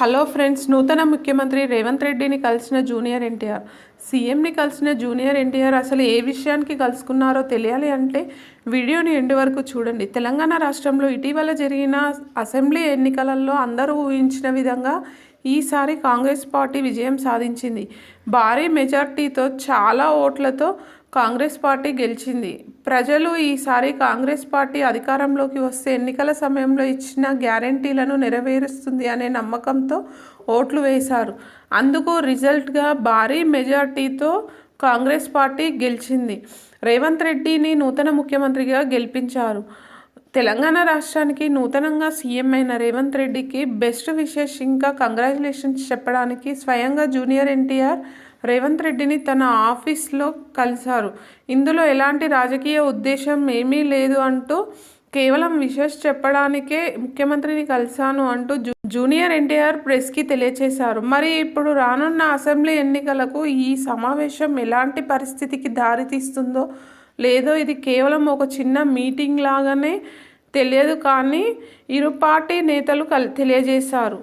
Hello friends నూతన ముఖ్యమంత్రి రేవంత్ రెడ్డిని కలిసిన జూనియర్ ఎన్టీఆర్. సీఎంని కలిసిన జూనియర్ ఎన్టీఆర్ అసలు ఏ విషయానికి కలుసుకున్నారో తెలియాలి అంటే వీడియోని ఎండు వరకు చూడండి. తెలంగాణ రాష్ట్రంలో ఇటీవల జరిగిన అసెంబ్లీ ఎన్నికలలో అందరూ ఊహించిన విధంగా ఈసారి కాంగ్రెస్ పార్టీ విజయం సాధించింది. భారీ మెజార్టీతో చాలా ఓట్లతో కాంగ్రెస్ పార్టీ గెలిచింది. ప్రజలు ఈసారి కాంగ్రెస్ పార్టీ అధికారంలోకి వస్తే ఎన్నికల సమయంలో ఇచ్చిన గ్యారంటీలను నెరవేరుస్తుంది అనే నమ్మకంతో ఓట్లు వేశారు. అందుకు రిజల్ట్గా భారీ మెజార్టీతో కాంగ్రెస్ పార్టీ గెలిచింది. రేవంత్ రెడ్డిని నూతన ముఖ్యమంత్రిగా గెలిపించారు. తెలంగాణ రాష్ట్రానికి నూతనంగా సీఎం అయిన రేవంత్ రెడ్డికి బెస్ట్ విషెస్ ఇంకా కంగ్రాచులేషన్స్ చెప్పడానికి స్వయంగా జూనియర్ ఎన్టీఆర్ రేవంత్ రెడ్డిని తన ఆఫీస్లో కలిశారు. ఇందులో ఎలాంటి రాజకీయ ఉద్దేశం ఏమీ లేదు అంటూ కేవలం విషెస్ చెప్పడానికే ముఖ్యమంత్రిని కలిశాను అంటూ జూనియర్ ఎన్టీఆర్ ప్రెస్కి తెలియజేశారు మరి ఇప్పుడు రానున్న అసెంబ్లీ ఎన్నికలకు ఈ సమావేశం ఎలాంటి పరిస్థితికి దారితీస్తుందో లేదో ఇది కేవలం ఒక చిన్న మీటింగ్ లాగానే తెలియదు కానీ ఇరు పార్టీ నేతలు కల్ తెలియజేశారు.